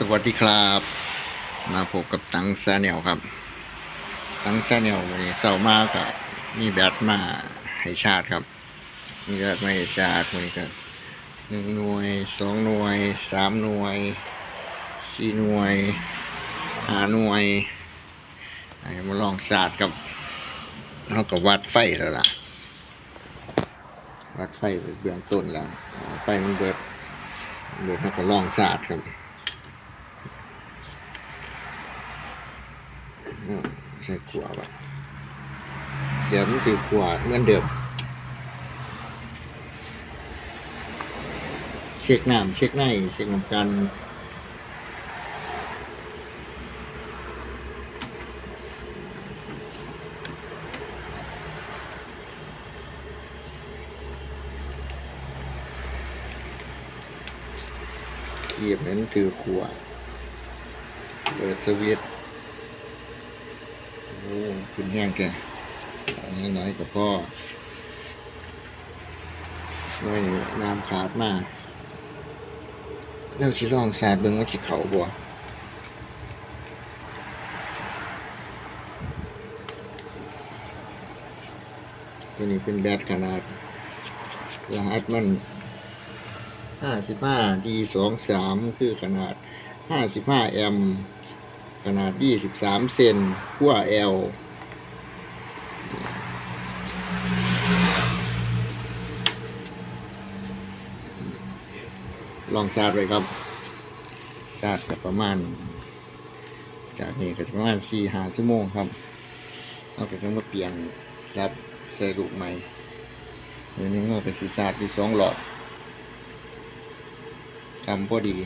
สวัสดีครับ มาพบกับตังซาเนลครับ ตังซาเนลวันนี้เสาร์มากกับมีแบตมาให้ชาติครับ มีแบตมาให้ชาติวันนี้ก็หนึ่งหน่วยสองหน่วยสามหน่วยสี่หน่วยห้าหน่วยให้มาลองศาสตร์กับเรากับวัดไฟแล้วล่ะ วัดไฟเบื้องต้นแล้วไฟมันเบิดเบิดเราก็ลองศาสตร์ครับ อืม ใส่ขวดเสียมันถือขวดเหมือนเดิม เช็คน้ำเช็คในเช็คน้ำกันเขียบนั้นถือขวดเปิดสวิตช์ อ้คุณแห้งแกเอาน้อยๆกับพ่อน้อยนี่น้ำขาดมากแล้วชิลองสาดเบิ่งว่าสิเขาบ่ตัวนี้เป็นแบตขนาดรหัสมันห้าสิบห้าดีสองสามคือขนาดห้าสิบห้าแอมป์ ขนาด 23 เซนขั้ว L ลองชาร์จไว้ครับชาร์จกับประมาณ จากนี้ก็จะประมาณ4 5ชั่วโมงครับเราก็จะมาเปลี่ยนซับใส่ลูกใหม่เดี๋ยวนี้เราไปสีชาร์จที่สองหลอดจำพอดี